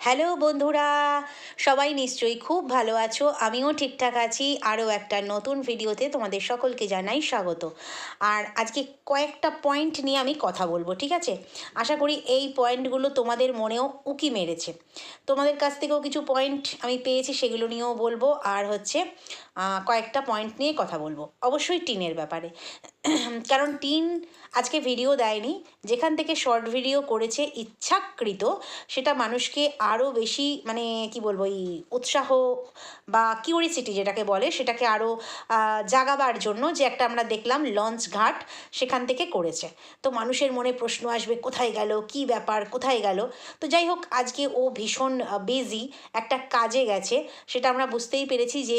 Hello বন্ধুরা, সবাই নিশ্চয়ই খুব ভালো আছো, আমিও ঠিকঠাক আছি, আরও একটা নতুন ভিডিওতে তোমাদের সকলকে জানাই স্বাগত। আর আজকে কয়েকটা পয়েন্ট নিয়ে আমি কথা বলব, ঠিক আছে? আশা করি এই পয়েন্টগুলো তোমাদের মনেও উকি মেরেছে। তোমাদের কাছ থেকেও কিছু পয়েন্ট আমি পেয়েছি, সেগুলো নিয়েও বলব। আর হচ্ছে কয়েকটা পয়েন্ট নিয়ে কথা বলব। অবশ্যই টিনের ব্যাপারে। কারণ টিন আজকে ভিডিও দেয়নি। যেখান থেকে শর্ট ভিডিও করেছে ইচ্ছাকৃত, সেটা মানুষকে আরও বেশি মানে কি বলব, এই উৎসাহ বা কিউরিসিটি যেটাকে বলে, সেটাকে আরও জাগাবার জন্য যে একটা আমরা দেখলাম লঞ্চ ঘাট সেখান থেকে করেছে। তো মানুষের মনে প্রশ্ন আসবে, কোথায় গেল? কি ব্যাপার? কোথায় গেল? তো যাই হোক, আজকে ও ভীষণ বিজি একটা কাজে গেছে। সেটা আমরা বুঝতেই পেরেছি যে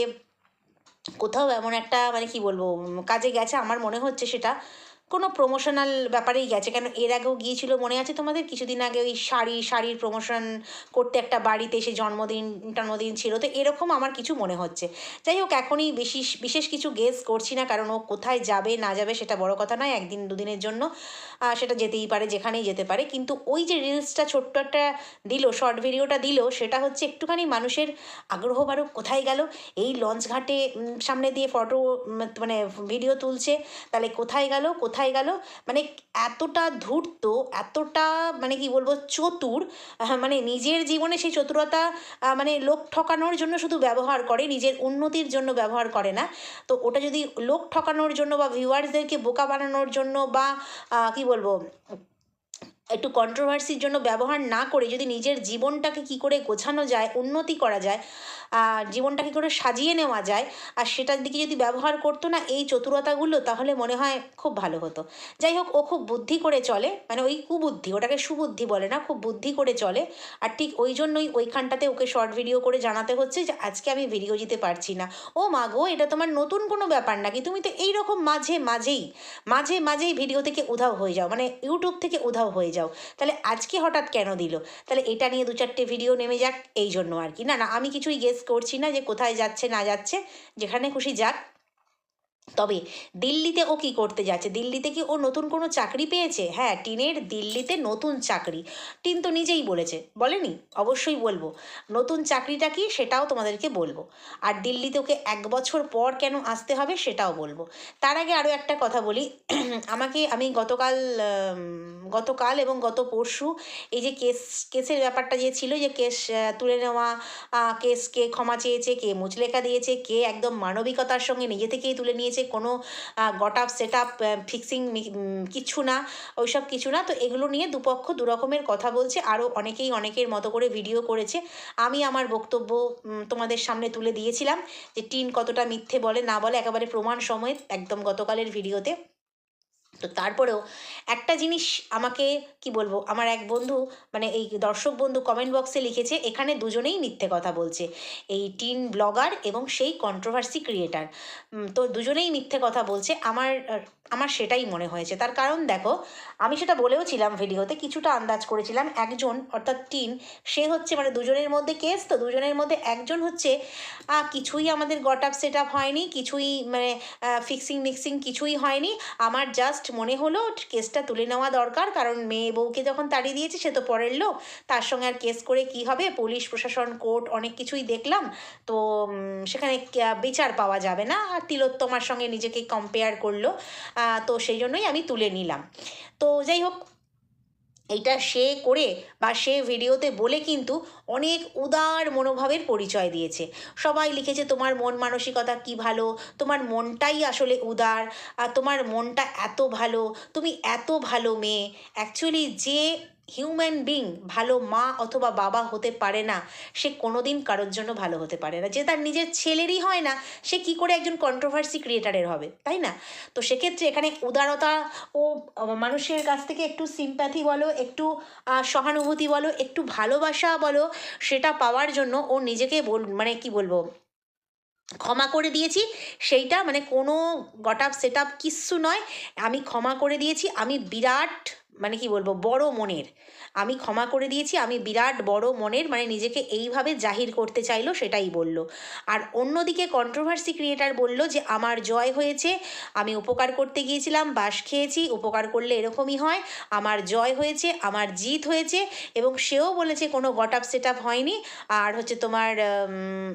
কোথাও এমন একটা মানে কি বলব কাজে গেছে। আমার মনে হচ্ছে সেটা কোনো প্রমোশনাল ব্যাপারেই গেছে। কেন এর আগেও গিয়েছিল মনে আছে তোমাদের? কিছুদিন আগে ওই শাড়ি, শাড়ির প্রমোশন করতে একটা বাড়িতে এসে জন্মদিন জন্মদিন ছিল। তো এরকম আমার কিছু মনে হচ্ছে। যাই হোক, এখনই বেশি বিশেষ কিছু গেস করছি না, কারণ ও কোথায় যাবে, না যাবে সেটা বড় কথা নয়। একদিন, দুদিনের জন্য সেটা যেতেই পারে, যেখানেই যেতে পারে। কিন্তু ওই যে রিলসটা ছোট্ট একটা দিল শর্ট ভিডিওটা দিল, সেটা হচ্ছে একটুখানি মানুষের আগ্রহ বাড়ুক, কোথায় গেল? এই লঞ্চ ঘাটে সামনে দিয়ে ফটো মানে ভিডিও তুলছে, তাহলে কোথায় গেল? কোথায় গেল? মানে এতটা ধূর্ত, এতটা মানে কি বলব, চতুর মানে নিজের জীবনে সেই চতুরতা মানে লোক ঠকানোর জন্য শুধু ব্যবহার করে, নিজের উন্নতির জন্য ব্যবহার করে না। তো ওটা যদি লোক ঠকানোর জন্য বা ভিউয়ার্সদেরকে বোকা বানানোর জন্য বা কি বলব একটু কন্ট্রোভার্সির জন্য ব্যবহার না করে যদি নিজের জীবনটাকে কি করে গোছানো যায়, উন্নতি করা যায়, আর জীবনটাকে কি করে সাজিয়ে নেওয়া যায়, আর সেটার দিকে যদি ব্যবহার করতো না এই চতুরতাগুলো, তাহলে মনে হয় খুব ভালো হতো। যাই হোক, ও খুব বুদ্ধি করে চলে মানে ওই কুবুদ্ধি, ওটাকে সুবুদ্ধি বলে না, খুব বুদ্ধি করে চলে। আর ঠিক ওই জন্যই ওইখানটাতে ওকে শর্ট ভিডিও করে জানাতে হচ্ছে যে, আজকে আমি ভিডিও দিতে পারছি না। ও মা গো, এটা তোমার নতুন কোনো ব্যাপার নাকি? তুমি তো এইরকম মাঝে, মাঝেই মাঝে, মাঝেই ভিডিও থেকে উধাও হয়ে যাও মানে ইউটিউব থেকে উধাও হয়ে যাও। তাহলে আজকে হঠাৎ কেন দিল? তাহলে এটা নিয়ে দু চারটে ভিডিও নেমে যাক, এই জন্য আর কি। না না, আমি কিছুই গেস করছি না যে কোথায় যাচ্ছে, না যাচ্ছে। যেখানে খুশি যাক। তবে দিল্লিতে ও কি করতে যাচ্ছে? দিল্লিতে কি ও নতুন কোনো চাকরি পেয়েছে? হ্যাঁ টিনের দিল্লিতে নতুন চাকরি। টিন তো নিজেই বলেছে। বলেনি? অবশ্যই বলব। নতুন চাকরিটা কি সেটাও তোমাদেরকে বলব। আর দিল্লিতে ওকে এক বছর পর কেন আসতে হবে সেটাও বলব। তার আগে আরও একটা কথা বলি। আমাকে আমি গতকাল গতকাল এবং গত পরশু এই যে কেস, কেসের ব্যাপারটা যে ছিল যে কেস তুলে নেওয়া কেস কে ক্ষমা চেয়েছে, কে মুচলেখা দিয়েছে, কে একদম মানবিকতার সঙ্গে নিজে থেকেই তুলে নিয়েছে কোনো got up set up fixing কিছু না ওই সব কিছু না। তো এগুলো নিয়ে দুপক্ষ দুরকমের কথা বলছে। আরও অনেকেই অনেকের মতো করে ভিডিও করেছে। আমি আমার বক্তব্য তোমাদের সামনে তুলে দিয়েছিলাম যে টিন কতটা মিথ্যে বলে, না বলে, একেবারে প্রমাণ সময়ে, একদম গতকালের ভিডিওতে। তো তারপরেও একটা জিনিস আমাকে, কি বলব, আমার এক বন্ধু মানে এই দর্শক বন্ধু কমেন্ট বক্সে লিখেছে, এখানে দুজনেই মিথ্যে কথা বলছে। এই টিন ব্লগার এবং সেই কন্ট্রোভার্সি ক্রিয়েটার তো দুজনেই মিথ্যে কথা বলছে। আমার আমার সেটাই মনে হয়েছে। তার কারণ দেখো, আমি সেটা বলেও ছিলাম ভিডিওতে, কিছুটা আন্দাজ করেছিলাম। একজন, অর্থাৎ টিন, সে হচ্ছে মানে দুজনের মধ্যে কেস তো দুজনের মধ্যে একজন হচ্ছে কিছুই আমাদের গট আপ সেট হয়নি, কিছুই মানে ফিক্সিং মিক্সিং কিছুই হয়নি। আমার জাস্ট মনে হলো কেসটা তুলে নেওয়া দরকার, কারণ মেয়ে বউকে যখন তাড়িয়ে দিয়েছে, সে তো পরের লোক। তার সঙ্গে আর কেস করে কি হবে? পুলিশ, প্রশাসন কোর্ট অনেক কিছুই দেখলাম। তো সেখানে বিচার পাওয়া যাবে না। আর তিলোত্তমার সঙ্গে নিজেকে কম্পেয়ার করল। তো সেই জন্যই আমি তুলে নিলাম। তো যাই হোক, এইটা সে করে বা সে ভিডিওতে বলে কিন্তু অনেক উদার মনোভাবের পরিচয় দিয়েছে। সবাই লিখেছে, তোমার মন মানসিকতা কি ভালো? তোমার মনটাই আসলে উদার। আর তোমার মনটা এত ভালো। তুমি এত ভালো মেয়ে। অ্যাকচুয়ালি যে হিউম্যান বিং ভালো মা অথবা বাবা হতে পারে না। সে কোনোদিন কারোর জন্য ভালো হতে পারে না। যে তার নিজের ছেলেরই হয় না, সে কি করে একজন কন্ট্রোভার্সি ক্রিয়েটারের হবে, তাই না? তো সেক্ষেত্রে এখানে উদারতা ও মানুষের কাছ থেকে একটু সিম্প্যাথি বলো, একটু সহানুভূতি বলো, একটু ভালোবাসা বলো, সেটা পাওয়ার জন্য ও নিজেকে বল মানে কি বলব, ক্ষমা করে দিয়েছি। সেইটা মানে কোনো গট আপ সেট আপ কিচ্ছু নয়। আমি ক্ষমা করে দিয়েছি। আমি বিরাট মানে কি বলব, বড় মনের। আমি ক্ষমা করে দিয়েছি, আমি বিরাট বড় মনের মানে নিজেকে এইভাবে জাহির করতে চাইলো, সেটাই বলল। আর অন্যদিকে কন্ট্রোভার্সি ক্রিয়েটার বলল যে, আমার জয় হয়েছে, আমি উপকার করতে গিয়েছিলাম বাস খেয়েছি, উপকার করলে এরকমই হয়, আমার জয় হয়েছে, আমার জিত হয়েছে। এবং সেও বলেছে, কোনো গট আপ সেট আপ হয়নি, আর হচ্ছে তোমার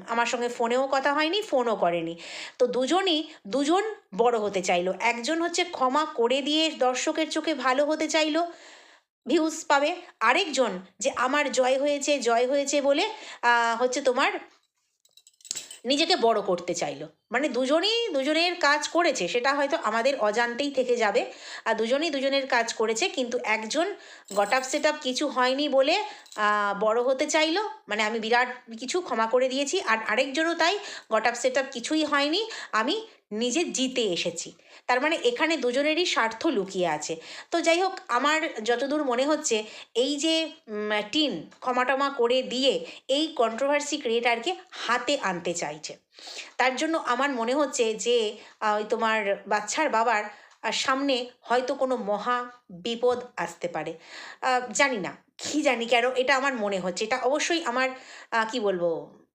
আমার সঙ্গে ফোনেও কথা হয়নি, ফোনও করেনি। তো দুজনই, দুজন বড় হতে চাইলো। একজন হচ্ছে ক্ষমা করে দিয়ে দর্শকের চোখে ভালো হতে চাইলো ভিউজ পাবে। আরেকজন যে আমার জয় হয়েছে জয় হয়েছে বলে হচ্ছে তোমার নিজেকে বড় করতে চাইলো। মানে দুজনেই, দুজনের কাজ করেছে, সেটা হয়তো আমাদের অজান্তেই থেকে যাবে। আর দুজনেই দুজনের কাজ করেছে, কিন্তু একজন গট আপ সেট কিছু হয়নি বলে বড় হতে চাইলো। মানে আমি বিরাট কিছু ক্ষমা করে দিয়েছি। আর আরেকজনও তাই গট আপ সেট কিছুই হয়নি। আমি নিজে জিতে এসেছি। তার মানে এখানে দুজনেরই স্বার্থ লুকিয়ে আছে। তো যাই হোক, আমার যতদূর মনে হচ্ছে, এই যে টিন ক্ষমা টমা করে দিয়ে এই কন্ট্রোভার্সি ক্রিয়েটারকে হাতে আনতে চাইছে। তার জন্য আমার মনে হচ্ছে যে তোমার বাচ্চার বাবার সামনে হয়তো কোনো মহা বিপদ আসতে পারে। জানি না, কি জানি কেন, এটা আমার মনে হচ্ছে। এটা অবশ্যই আমার কি বলব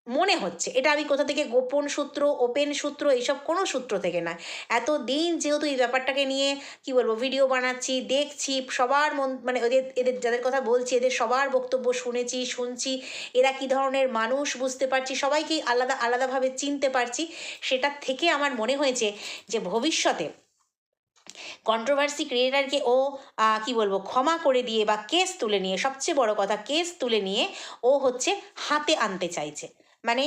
মনে হচ্ছে। এটা আমি কোথা থেকে গোপন সূত্র ওপেন সূত্র, এইসব কোনো সূত্র থেকে নয়। এত দিন যেহেতু এই ব্যাপারটাকে নিয়ে, কি বলব ভিডিও বানাচ্ছি, দেখছি, সবার মন মানে ওদের এদের যাদের কথা বলছি, এদের সবার বক্তব্য শুনেছি, শুনছি, এরা কী ধরনের মানুষ বুঝতে পারছি, সবাইকেই আলাদা, আলাদাভাবে চিনতে পারছি। সেটার থেকে আমার মনে হয়েছে যে ভবিষ্যতে কন্ট্রোভার্সি ক্রিয়েটারকে ও কি বলব, ক্ষমা করে দিয়ে বা কেস তুলে নিয়ে, সবচেয়ে বড় কথা কেস তুলে নিয়ে ও হচ্ছে হাতে আনতে চাইছে। মানে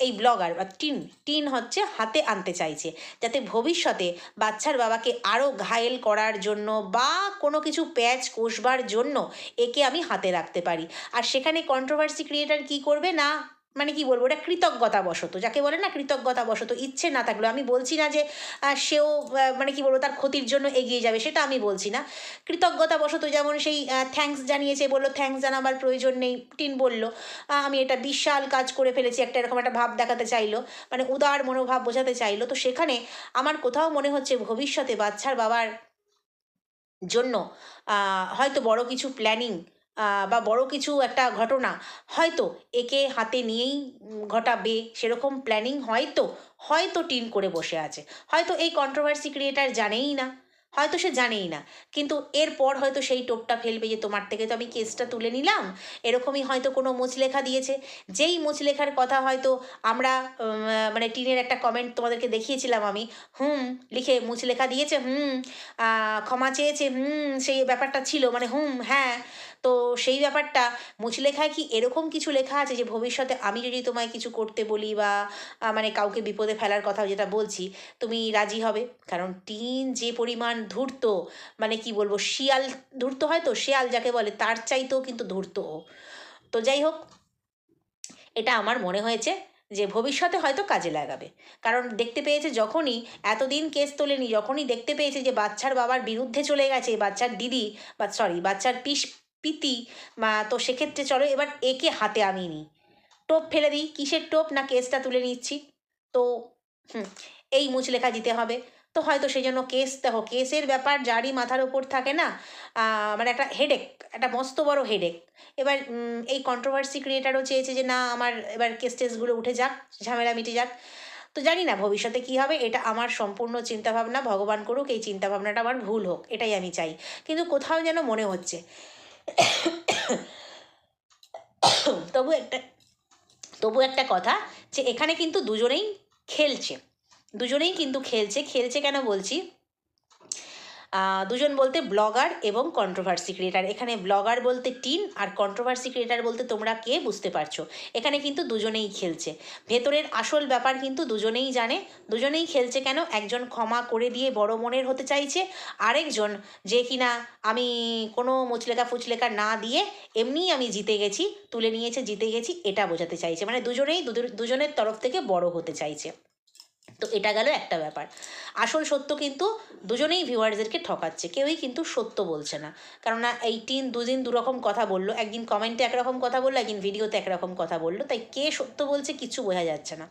এই ব্লগার বা টিন টিন হচ্ছে হাতে আনতে চাইছে। যাতে ভবিষ্যতে বাচ্চার বাবাকে আরও ঘায়েল করার জন্য বা কোনো কিছু প্যাচ কষবার জন্য একে আমি হাতে রাখতে পারি। আর সেখানে কন্ট্রোভার্সি ক্রিয়েটার কি করবে না? মানে কি বলব, ওটা কৃতজ্ঞতা বশত যাকে বলে না কৃতজ্ঞতা বশত ইচ্ছে না থাকলেও। আমি বলছি না যে সেও মানে কি বলব, তার ক্ষতির জন্য এগিয়ে যাবে, সেটা আমি বলছি না। কৃতজ্ঞতা বশত যেমন সেই থ্যাঙ্কস জানিয়েছে, বলল থ্যাঙ্কস জানাবার প্রয়োজন নেই। টিন বলল আমি এটা বিশাল কাজ করে ফেলেছি, একটা এরকম একটা ভাব দেখাতে চাইলো মানে উদার মনোভাব বোঝাতে চাইলো। তো সেখানে আমার কোথাও মনে হচ্ছে ভবিষ্যতে বাচ্চার বাবার জন্য হয়তো বড় কিছু প্ল্যানিং বা বড় কিছু একটা ঘটনা, হয়তো একে হাতে নিয়েই ঘটাবে, সেরকম প্ল্যানিং হয়তো হয়তো টিন করে বসে আছে। হয়তো এই কন্ট্রোভার্সি ক্রিয়েটার জানেই না, হয়তো সে জানেই না, কিন্তু এরপর হয়তো সেই টোপটা ফেলবে যে তোমার থেকে তো আমি কেসটা তুলে নিলাম, এরকমই হয়তো কোনো মুচলেখা দিয়েছে। যেই মুচলেখার কথা হয়তো আমরা মানে টিনের একটা কমেন্ট তোমাদেরকে দেখিয়েছিলাম আমি, হুম, লিখে মুচলেখা দিয়েছে, হুম ক্ষমা চেয়েছে, হুম, সেই ব্যাপারটা ছিল মানে হুম হ্যাঁ তো সেই ব্যাপারটা মুচলেখায় কি এরকম কিছু লেখা আছে যে ভবিষ্যতে আমি যদি তোমায় কিছু করতে বলি বা মানে কাউকে বিপদে ফেলার কথা যেটা বলছি, তুমি রাজি হবে? কারণ টিন যে পরিমাণ ধূর্ত মানে কি বলব, শিয়াল, ধূর্ত হয় তো? শিয়াল যাকে বলে তার চাইতেও কিন্তু ধূর্ত তো যাই হোক, এটা আমার মনে হয়েছে যে ভবিষ্যতে হয়তো কাজে লাগাবে। কারণ দেখতে পেয়েছে যখনই, এতদিন কেস তোলেনি, যখনই দেখতে পেয়েছে যে বাচ্চার বাবার বিরুদ্ধে চলে গেছে, বাচ্চার দিদি বা সরি বাচ্চার পিস পিতি তো সেক্ষেত্রে চলো এবার একে হাতে আমি নিই। টোপ ফেলে দিই, কিসের টোপ না কেসটা তুলে নিচ্ছি? তো, হুম, এই মুচলেখা দিতে হবে। তো হয়তো সেই জন্য কেস, দেখো কেসের ব্যাপার যারই মাথার ওপর থাকে না মানে একটা হেডেক একটা মস্ত বড় হেডেক এবার এই কন্ট্রোভার্সি ক্রিয়েটারও চেয়েছে যে, না, আমার এবার কেস টেসগুলো উঠে যাক, ঝামেলা মিটে যাক। তো জানি না ভবিষ্যতে কী হবে, এটা আমার সম্পূর্ণ চিন্তাভাবনা, ভগবান করুক, এই চিন্তাভাবনাটা আমার ভুল হোক, এটাই আমি চাই। কিন্তু কোথাও যেন মনে হচ্ছে তবু একটা তবু একটা কথা যে এখানে কিন্তু দুজনেই খেলছে। দুজনেই কিন্তু খেলছে। খেলছে কেন বলছি? দুজন বলতে ব্লগার এবং কন্ট্রোভার্সি ক্রিয়েটার এখানে ব্লগার বলতে টিন আর কন্ট্রোভার্সি ক্রিয়েটার বলতে তোমরা কে বুঝতে পারছ? এখানে কিন্তু দুজনেই খেলছে। ভেতরের আসল ব্যাপার কিন্তু দুজনেই জানে। দুজনেই খেলছে কেন? একজন ক্ষমা করে দিয়ে বড় মনের হতে চাইছে। আরেকজন যে কিনা আমি কোনো মুচলেখা ফুচলেখা না দিয়ে এমনিই আমি জিতে গেছি, তুলে নিয়েছে, জিতে গেছি, এটা বোঝাতে চাইছে। মানে দুজনেই দুজনের তরফ থেকে বড় হতে চাইছে। তো এটা গেল একটা ব্যাপার। আসল সত্য কিন্তু দুজনেই ভিউয়ার্সদেরকে ঠকাচ্ছে, কেউই কিন্তু সত্য বলছে না। কেননা এইটিন দুদিন দুরকম কথা বলল, একদিন কমেন্টে একরকম কথা বলল, একদিন ভিডিওতে একরকম কথা বলল, তাই কে সত্য বলছে কিছু বোঝা যাচ্ছে না।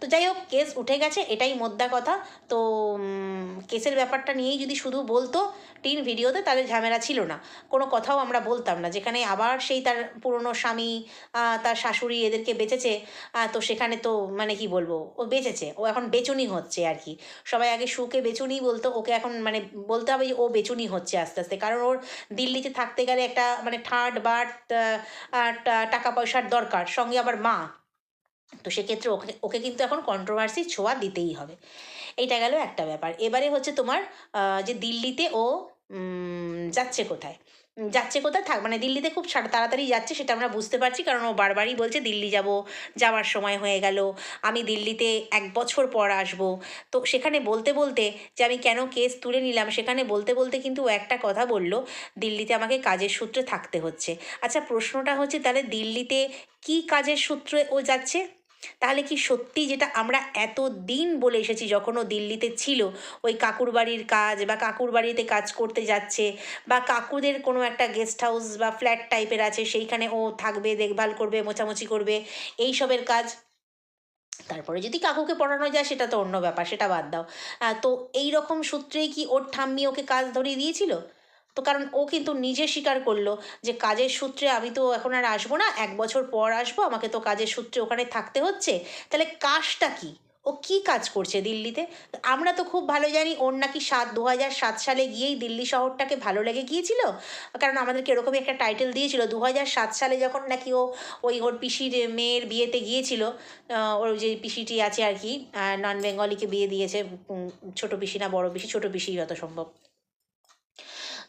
তো যাই হোক, কেস উঠে গেছে, এটাই মোদ্দা কথা। তো কেসের ব্যাপারটা নিয়েই যদি শুধু বলতো টিন ভিডিওতে তাদের ঝামেলা ছিল না। কোনো কথাও আমরা বলতাম না। যেখানে আবার সেই তার পুরনো স্বামী তার শাশুড়ি এদেরকে বেঁচেছে তো সেখানে তো মানে কি বলব, ও বেঁচেছে, ও এখন বেচুনি হচ্ছে আর কি। সবাই আগে সুকে বেচুনি বলতো, ওকে এখন মানে বলতে হবে যে ও বেচুনি হচ্ছে আস্তে আস্তে। কারণ ওর দিল্লিতে থাকতে গেলে একটা মানে ঠাট বাট টাকা পয়সার দরকার, সঙ্গে আবার মা। তো সেক্ষেত্রে ওকে ওকে কিন্তু এখন কন্ট্রোভার্সি ছোঁয়া দিতেই হবে। এইটা গেল একটা ব্যাপার। এবারে হচ্ছে তোমার যে দিল্লিতে ও যাচ্ছে কোথায়? যাচ্ছে কোথায়? থাক মানে দিল্লিতে খুব তাড়াতাড়ি যাচ্ছে সেটা আমরা বুঝতে পারছি, কারণ ও বারবারই বলছে দিল্লি যাব, যাওয়ার সময় হয়ে গেল, আমি দিল্লিতে এক বছর পর আসব। তো সেখানে বলতে বলতে যে আমি কেন কেস তুলে নিলাম, সেখানে বলতে বলতে কিন্তু ও একটা কথা বলল, দিল্লিতে আমাকে কাজের সূত্রে থাকতে হচ্ছে। আচ্ছা প্রশ্নটা হচ্ছে তাহলে দিল্লিতে কি কাজের সূত্রে ও যাচ্ছে? তাহলে কি সত্যি যেটা আমরা এত দিন বলে এসেছি যখন ও দিল্লিতে ছিল, ওই কাকুর বাড়ির কাজ বা কাকুর বাড়িতে কাজ করতে যাচ্ছে বা কাকুদের কোনো একটা গেস্ট হাউস বা ফ্ল্যাট টাইপের আছে, সেইখানে ও থাকবে, দেখভাল করবে, মোছামুছি করবে, এইসবের কাজ? তারপরে যদি কাকুকে পড়ানো যায়, সেটা তো অন্য ব্যাপার, সেটা বাদ দাও। তো এই রকম সূত্রেই কি ওর ঠাম্মি ওকে কাজ ধরিয়ে দিয়েছিল? তো কারণ ও কিন্তু নিজে স্বীকার করল যে কাজের সূত্রে আমি তো এখন আর আসব না, এক বছর পর আসব, আমাকে তো কাজের সূত্রে ওখানে থাকতে হচ্ছে। তাহলে কাজটা কি? ও কি কাজ করছে দিল্লিতে? আমরা তো খুব ভালো জানি, ওর নাকি সাত দু হাজার সাত সালে গিয়েই দিল্লি শহরটাকে ভালো লেগে গিয়েছিল। কারণ আমাদেরকে এরকমই একটা টাইটেল দিয়েছিল দু হাজার সাত সালে যখন নাকি ও ওই ওর পিসির মেয়ের বিয়েতে গিয়েছিল ওর যে পিসিটি আছে আর কি নন বেঙ্গলিকে বিয়ে দিয়েছে ছোট পিসি না, বড় পিসি, ছোট পিসি যত সম্ভব।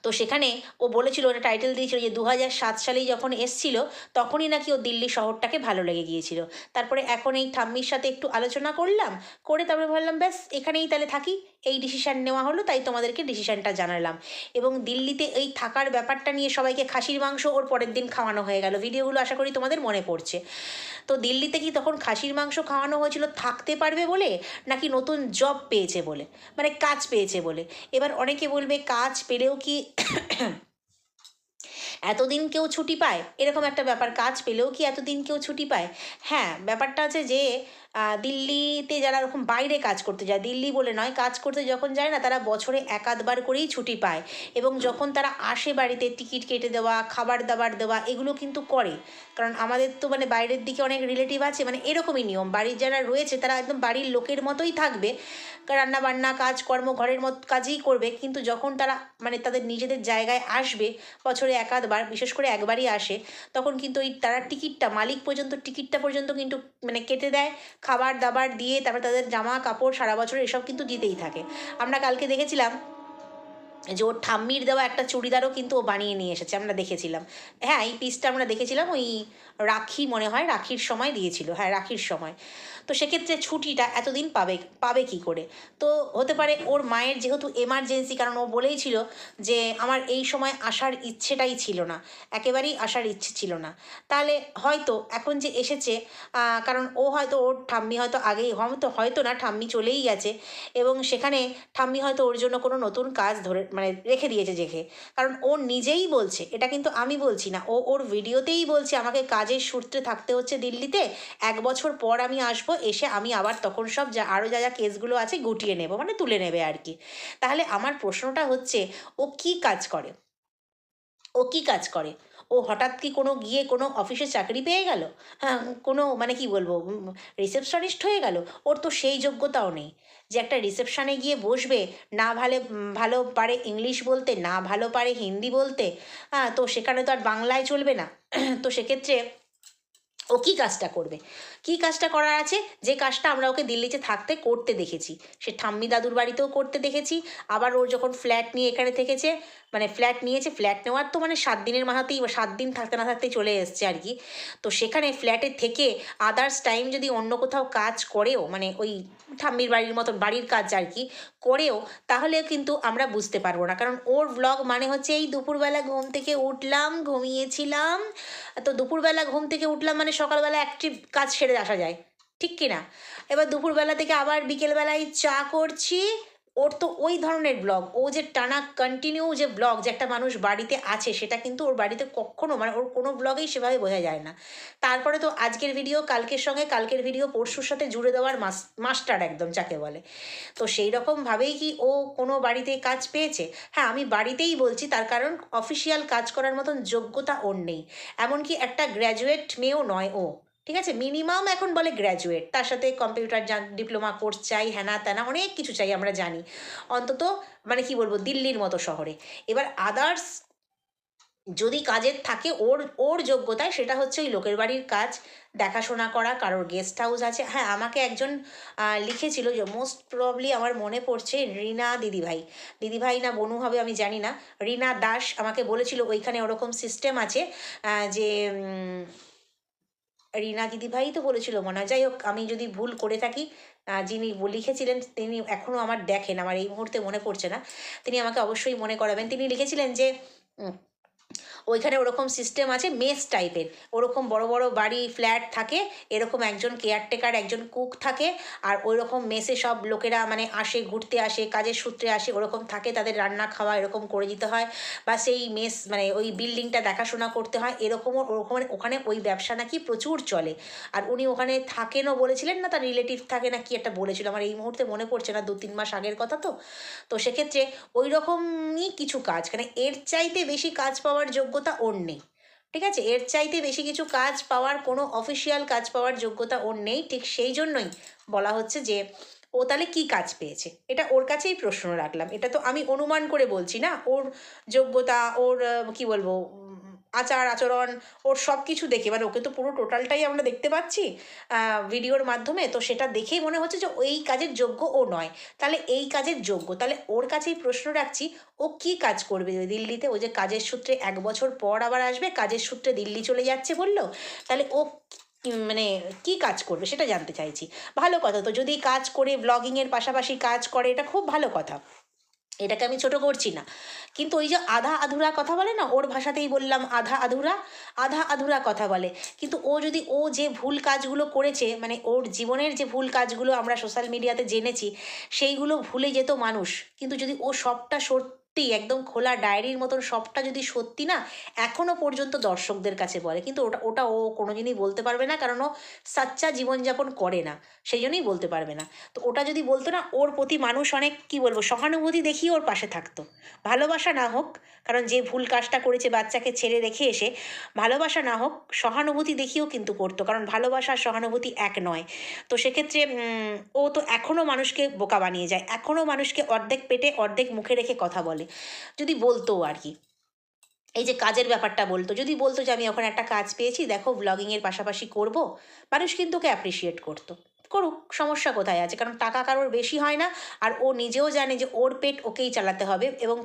তো সেখানে ও বলেছিল, ওটা টাইটেল দিয়েছিল যে দু হাজার সাত সালেই যখন এসছিল, তখনই নাকি ও দিল্লি শহরটাকে ভালো লেগে গিয়েছিল। তারপরে এখন এই ঠাম্মির সাথে একটু আলোচনা করলাম, করে তারপরে ভাবলাম, ব্যাস, এখানেই তাহলে থাকি। এই ডিসিশান নেওয়া হলো, তাই তোমাদেরকে ডিসিশানটা জানালাম। এবং দিল্লিতে এই থাকার ব্যাপারটা নিয়ে সবাইকে খাসির মাংস ওর পরের দিন খাওয়ানো হয়ে গেল। ভিডিওগুলো আশা করি তোমাদের মনে পড়ছে। তো দিল্লিতে কি তখন খাসির মাংস খাওয়ানো হয়েছিল থাকতে পারবে বলে, নাকি নতুন জব পেয়েছে বলে? মানে কাজ পেয়েছে বলে? এবার অনেকে বলবে, কাজ পেলেও কি এতদিন কেউ ছুটি পায়? এরকম একটা ব্যাপার, কাজ পেলেও কি এতদিন কেউ ছুটি পায়? হ্যাঁ ব্যাপারটা আছে যে দিল্লিতে যারা এরকম বাইরে কাজ করতে যায়, দিল্লি বলে নয়, কাজ করতে যখন যায় না, তারা বছরে এক আধবার করেই ছুটি পায়। এবং যখন তারা আসে বাড়িতে টিকিট কেটে দেওয়া, খাবার দাবার দেওয়া, এগুলো কিন্তু করে। কারণ আমাদের তো মানে বাইরের দিকে অনেক রিলেটিভ আছে মানে এরকমই নিয়ম। বাড়ির যারা রয়েছে, তারা একদম বাড়ির লোকের মতোই থাকবে। রান্না বান্না কাজ কর্ম ঘরের মত কাজই করবে। কিন্তু যখন তারা মানে তাদের নিজেদের জায়গায় আসবে, বছরে এক আধবার বিশেষ করে একবারই আসে, তখন কিন্তু ওই তারা টিকিটটা, মালিক পর্যন্ত টিকিটটা পর্যন্ত কিন্তু মানে কেটে দেয়। খাবার দাবার দিয়ে তারপর তাদের জামা কাপড় সারা বছর এসব কিন্তু দিতেই থাকে। আমরা কালকে দেখেছিলাম যে ওর ঠাম্মির দেওয়া একটা চুড়িদারও কিন্তু ও বানিয়ে নিয়ে এসেছে, আমরা দেখেছিলাম। হ্যাঁ এই পিসটা আমরা দেখেছিলাম ওই রাখি মনে হয়, রাখির সময় দিয়েছিল হ্যাঁ রাখির সময়। তো সেক্ষেত্রে ছুটিটা এতদিন পাবে পাবে কি করে? তো হতে পারে ওর মায়ের যেহেতু এমার্জেন্সি কারণ ও বলেই ছিল যে আমার এই সময় আসার ইচ্ছেটাই ছিল না, একেবারেই আসার ইচ্ছে ছিল না। তাহলে হয়তো এখন যে এসেছে কারণ ও হয়তো ওর ঠাম্মি হয়তো আগেই, হয়তো হয়তো না, ঠাম্মি চলেই গেছে এবং সেখানে ঠাম্মি হয়তো ওর জন্য কোনো নতুন কাজ ধরে মানে রেখে দিয়েছে জেখে। কারণ ও নিজেই বলছে, এটা কিন্তু আমি বলছি না, ও ওর ভিডিওতেই বলছে, আমাকে কাজের সূত্রে থাকতে হচ্ছে দিল্লিতে, এক বছর পর আমি আসব, এসে আমি আবার তখন সব যা আরও যা যা কেসগুলো আছে গুটিয়ে নেব মানে তুলে নেবে আর কি। তাহলে আমার প্রশ্নটা হচ্ছে, ও কি কাজ করে? ও কি কাজ করে? ও হঠাৎ কি কোনো গিয়ে কোনো অফিসে চাকরি পেয়ে গেল? হ্যাঁ কোনো মানে কি বলব রিসেপশনিস্ট হয়ে গেল? ওর তো সেই যোগ্যতাও নেই। যে একটা রিসেপশানে গিয়ে বসবে, না ভালো ভালো পারে ইংলিশ বলতে, না ভালো পারে হিন্দি বলতে হ্যাঁ তো সেখানে তো আর বাংলায় চলবে না। তো সেক্ষেত্রে ও কী কাজটা করবে? কী কাজটা করার আছে? যে কাজটা আমরা ওকে দিল্লিতে থাকতে, করতে দেখেছি। সে ঠাম্মি দাদুর বাড়িতেও করতে দেখেছি। আবার ওর যখন ফ্ল্যাট নিয়ে এখানে থেকেছে মানে ফ্ল্যাট নিয়েছে ফ্ল্যাট নেওয়ার তো মানে সাত দিনের মাথাতেই বা সাত দিন থাকতে না থাকতেই চলে এসছে আর কি। তো সেখানে ফ্ল্যাটে থেকে আদার্স টাইম যদি অন্য কোথাও কাজ করেও মানে ওই ঠাম্মির বাড়ির মতো, বাড়ির কাজ আর কি করেও তাহলে কিন্তু আমরা বুঝতে পারব না। কারণ ওর ব্লগ মানে হচ্ছে এই দুপুরবেলা ঘুম থেকে উঠলাম, ঘুমিয়েছিলাম। তো দুপুরবেলা ঘুম থেকে উঠলাম মানে সকালবেলা অ্যাক্টিভ কাজ সেরে আসা যায়। ঠিক কি না? এবার দুপুরবেলা থেকে আবার বিকেলবেলায় চা করছি। ওর তো ওই ধরনের ব্লগ ও যে টানা কন্টিনিউ যে ব্লগ যে একটা মানুষ বাড়িতে আছে, সেটা কিন্তু ওর বাড়িতে কখনো মানে ওর কোনো ব্লগেই সেভাবে বোঝা যায় না। তারপরে তো আজকের ভিডিও কালকের সঙ্গে, কালকের ভিডিও পরশুর সাথে জুড়ে দেওয়ার মাস মাস্টার একদম যাকে বলে। তো সেই রকমভাবেই কি ও কোনো বাড়িতে কাজ পেয়েছে? হ্যাঁ আমি বাড়িতেই বলছি, তার কারণ অফিসিয়াল কাজ করার মতন যোগ্যতা ওর নেই। এমনকি একটা গ্র্যাজুয়েট মেয়েও নয় ও। ঠিক আছে? মিনিমাম এখন বলে গ্র্যাজুয়েট তার সাথে কম্পিউটার ডিপ্লোমা কোর্স চাই, হ্যানা ত্যানা, অনেক কিছু চাই আমরা জানি। অন্তত মানে কি বলব? দিল্লির মতো শহরে। এবার আদার্স যদি কাজের থাকে, ওর ওর যোগ্যতায় সেটা হচ্ছে ওই লোকের বাড়ির কাজ, দেখাশোনা করা, কারোর গেস্ট হাউস আছে। হ্যাঁ আমাকে একজন লিখেছিল যে মোস্ট প্রবলি আমার মনে পড়ছে রিনা দিদিভাই। দিদিভাই না বনু হবে আমি জানি না। রিনা দাস আমাকে বলেছিল, ওইখানে ওরকম সিস্টেম আছে যে রিনা দিদিভাই তো বলেছিল, মনে হয় যাই হোক আমি যদি ভুল করে থাকি যিনি লিখেছিলেন, তিনি এখনও আমার দেখেন, আমার এই মুহূর্তে মনে পড়ছে না। তিনি আমাকে অবশ্যই মনে করাবেন। তিনি লিখেছিলেন যে ওইখানে ওরকম সিস্টেম আছে মেস টাইপের ওরকম বড় বড় বাড়ি ফ্ল্যাট থাকে, এরকম একজন কেয়ারটেকার একজন কুক থাকে, আর ওই রকম মেসে সব লোকেরা মানে আসে, ঘুরতে আসে, কাজের সূত্রে আসে, ওরকম থাকে, তাদের রান্না খাওয়া এরকম করে দিতে হয়, বা সেই মেস মানে ওই বিল্ডিংটা দেখাশোনা করতে হয়, এরকমও ওরকম ওখানে ওই ব্যবসা নাকি প্রচুর চলে। আর উনি ওখানে থাকেনও বলেছিলেন না, তার রিলেটিভ থাকে না, কি একটা বলেছিল, আমার এই মুহূর্তে মনে পড়ছে না দু তিন মাস আগের কথা তো। তো সেক্ষেত্রে ওই রকমই কিছু কাজ মানে এর চাইতে বেশি কাজ পাওয়ার যোগ্যতা ওর নেই। ঠিক আছে? এর চাইতে বেশি কিছু কাজ পাওয়ার, কোনো অফিসিয়াল কাজ পাওয়ার যোগ্যতা ওর নেই। ঠিক সেই জন্যই বলা হচ্ছে যে, ও তাহলে কী কাজ পেয়েছে? এটা ওর কাছেই প্রশ্ন রাখলাম। এটা তো আমি অনুমান করে বলছি না। ওর যোগ্যতা, ওর কি বলব আচার, আচরণ, ওর সব কিছু দেখে। মানে ওকে তো পুরো টোটালটাই আমরা দেখতে পাচ্ছি ভিডিওর মাধ্যমে। তো সেটা দেখেই মনে হচ্ছে যে এই কাজের যোগ্য ও নয়। তাহলে এই কাজের যোগ্য। তাহলে ওর কাছেই প্রশ্ন রাখছি, ও কি কাজ করবে? দিল্লিতে ও যে কাজের সূত্রে এক বছর পর আবার আসবে, কাজের সূত্রে দিল্লি চলে যাচ্ছে বলল, তাহলে ও মানে কি কাজ করবে সেটা জানতে চাইছি। ভালো কথা। তো যদি কাজ করে ব্লগিংয়ের পাশাপাশি কাজ করে, এটা খুব ভালো কথা। এটাকে আমি ছোট করছি না। কিন্তু ওই যে আধা আধুরা কথা বলে না, ওর ভাষাতেই বললাম আধা আধুরা আধা আধুরা কথা বলে। কিন্তু ও যদি ও যে ভুল কাজগুলো করেছে মানে ওর জীবনের যে ভুল কাজগুলো আমরা সোশ্যাল মিডিয়াতে জেনেছি, সেইগুলো ভুলে যেত মানুষ। কিন্তু যদি ও সবটা সত্যি একদম খোলা ডায়েরির মতন সবটা যদি সত্যি না এখনও পর্যন্ত দর্শকদের কাছে বলে। কিন্তু ওটা ওটা ও কোনোদিনই বলতে পারবে না, কারণ ও সাচ্চা জীবনযাপন করে না, সেই জন্যই বলতে পারবে না। তো ওটা যদি বলতো না, ওর প্রতি মানুষ অনেক, কি বলব, সহানুভূতি দেখিয়ে ওর পাশে থাকতো। ভালোবাসা না হোক, কারণ যে ভুল কাজটা করেছে বাচ্চাকে ছেড়ে রেখে এসে, ভালোবাসা না হোক, সহানুভূতি দেখিয়েও কিন্তু করতো, কারণ ভালোবাসা সহানুভূতি এক নয়। তো সেক্ষেত্রে ও তো এখনও মানুষকে বোকা বানিয়ে যায় এখনও মানুষকে অর্ধেক পেটে, অর্ধেক মুখে রেখে কথা বলে। যদি বলতো আর কি এই যে কাজের ব্যাপারটা বলতো, যদি বলতো যে আমি ওখানে একটা কাজ পেয়েছি, দেখো ব্লগিংয়ের পাশাপাশি করব, মানুষ কিন্তু ওকে অ্যাপ্রিসিয়েট করতো। করুক, সমস্যা কোথায় আছে? কারণ টাকা কারোর বেশি হয় না, আর ও নিজেও জানে যে ওর পেট ওকেই চালাতে হবে এবং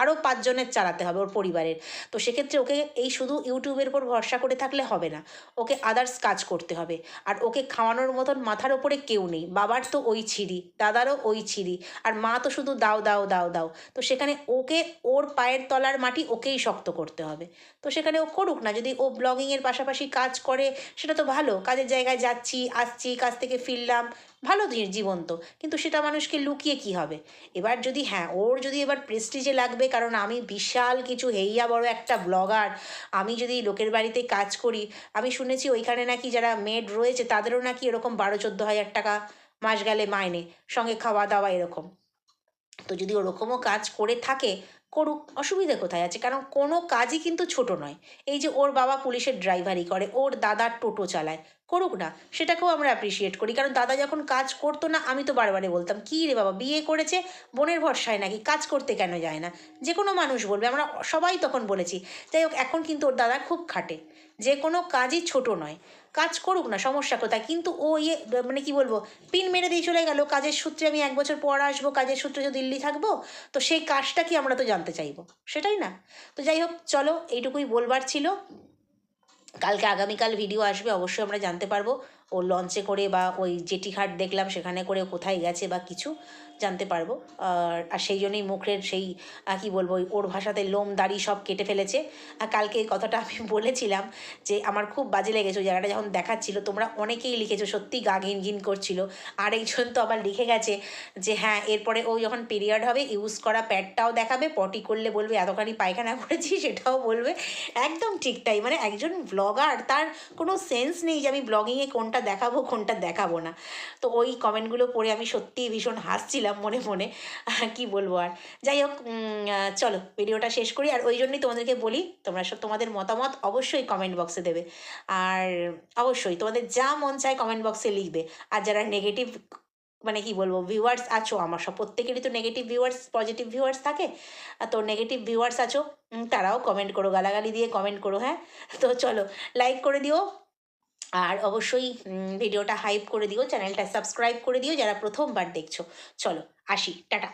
আরও পাঁচজনের চালাতে হবে ওর পরিবারের। তো সেক্ষেত্রে ওকে এই শুধু ইউটিউবের উপর ভরসা করে থাকলে হবে না। ওকে আদার্স কাজ করতে হবে। আর ওকে খাওয়ানোর মতন মাথার ওপরে কেউ নেই। বাবার তো ওই ছিঁড়ি, দাদারও ওই ছিঁড়ি। আর মা তো শুধু দাও দাও দাও দাও। তো সেখানে ওকে ওর পায়ের তলার মাটি ওকেই শক্ত করতে হবে। তো সেখানে ও করুক না। যদি ও ব্লগিংয়ের পাশাপাশি কাজ করে, সেটা তো ভালো। কাজের জায়গায় যাচ্ছি, আসছি, কাজ থেকে ফিরলাম। ভালো জি- জীবন তো কিন্তু সেটা মানুষকে লুকিয়ে কি হবে? এবার যদি হ্যাঁ ওর যদি এবার প্রেস্টিজে লাগবে, কারণ আমি বিশাল কিছু হেইয়া বড় একটা ব্লগার আমি যদি লোকের বাড়িতে কাজ করি, আমি শুনেছি ওইখানে নাকি যারা মেড রয়েছে, তাদেরও নাকি এরকম বারো, চোদ্দ হাজার টাকা মাস গেলে মাইনে, সঙ্গে খাওয়া দাওয়া এরকম। তো যদি ওরকমও কাজ করে থাকে, করুক, অসুবিধা কোথায় আছে? কারণ কোনো কাজই কিন্তু ছোট নয়। এই যে ওর বাবা পুলিশের ড্রাইভারি করে, ওর দাদা টোটো চালায় করুক না, সেটাকেও আমরা অ্যাপ্রিসিয়েট করি। কারণ দাদা যখন কাজ করতো না, আমি তো বারবারে বলতাম, কী রে বাবা, বিয়ে করেছে? বোনের ভরসায় নাকি? কাজ করতে কেন যায় না? যে কোনো মানুষ বলবে, আমরা সবাই তখন বলেছি। যাই হোক, এখন কিন্তু ওর দাদা খুব খাটে। যে কোনো কাজই ছোট নয়। কাজ করুক না, সমস্যা কোথায়? কিন্তু ও ইয়ে মানে কি বলব, পিন মেরে দিয়ে চলে গেল। কাজের সূত্রে আমি এক বছর পর আসব, কাজের সূত্রে যদি দিল্লি থাকব, তো সেই কাজটা কি আমরা তো জানতে চাইব? সেটাই না। তো যাই হোক, চলো, এইটুকুই বলবার ছিল। কালকে আগামীকাল ভিডিও আসবে, অবশ্যই আমরা জানতে পারব। ও লঞ্চে করে বা ওই জেটিঘাট দেখলাম, সেখানে করে কোথায় গেছে বা কিছু। জানতে পারব। আর সেই জন্যই মুখের সেই কি বলব ওর ভাষাতে লোম, দাড়ি সব কেটে ফেলেছে। আর কালকে এই কথাটা আমি বলেছিলাম যে, আমার খুব বাজে লেগেছে ওই জায়গাটা যখন দেখাচ্ছিল, তোমরা অনেকেই লিখেছো, সত্যি গা ঘিন ঘিন করছিল। আরেকজন তো আবার লিখে গেছে যে হ্যাঁ এরপরে ও যখন পিরিয়ড হবে ইউজ করা প্যাডটাও দেখাবে পটি করলে বলবে, এতখানি পায়খানা করেছি, সেটাও বলবে। একদম ঠিক তাই মানে একজন ব্লগার তার কোনো সেন্স নেই যে, আমি ব্লগিংয়ে কোনটা দেখাবো কোনটা দেখাবো না। তো ওই কমেন্টগুলো পড়ে আমি সত্যিই ভীষণ হাসছিলাম। মনে মনে। কি বলব আর? যাই হোক চলো ভিডিওটা শেষ করি। আর ওই জন্যই তোমাদেরকে বলি, তোমরা সব তোমাদের মতামত অবশ্যই কমেন্ট বক্সে দেবে। আর অবশ্যই তোমাদের যা মন চায় কমেন্ট বক্সে লিখবে। আর যারা নেগেটিভ মানে কি বলব ভিউয়ার্স আছো, আমার সব প্রত্যেকেরই তো নেগেটিভ ভিউয়ার্স পজিটিভ ভিউয়ার্স থাকে। তো নেগেটিভ ভিউয়ার্স আছো তারাও কমেন্ট করো, গালাগালি দিয়ে কমেন্ট করো হ্যাঁ? তো চলো লাইক করে দিও। আর অবশ্যই ভিডিওটা হাইপ করে দিও চ্যানেলটা সাবস্ক্রাইব করে দিও, যারা প্রথমবার দেখছ। চলো, আসি, টাটা।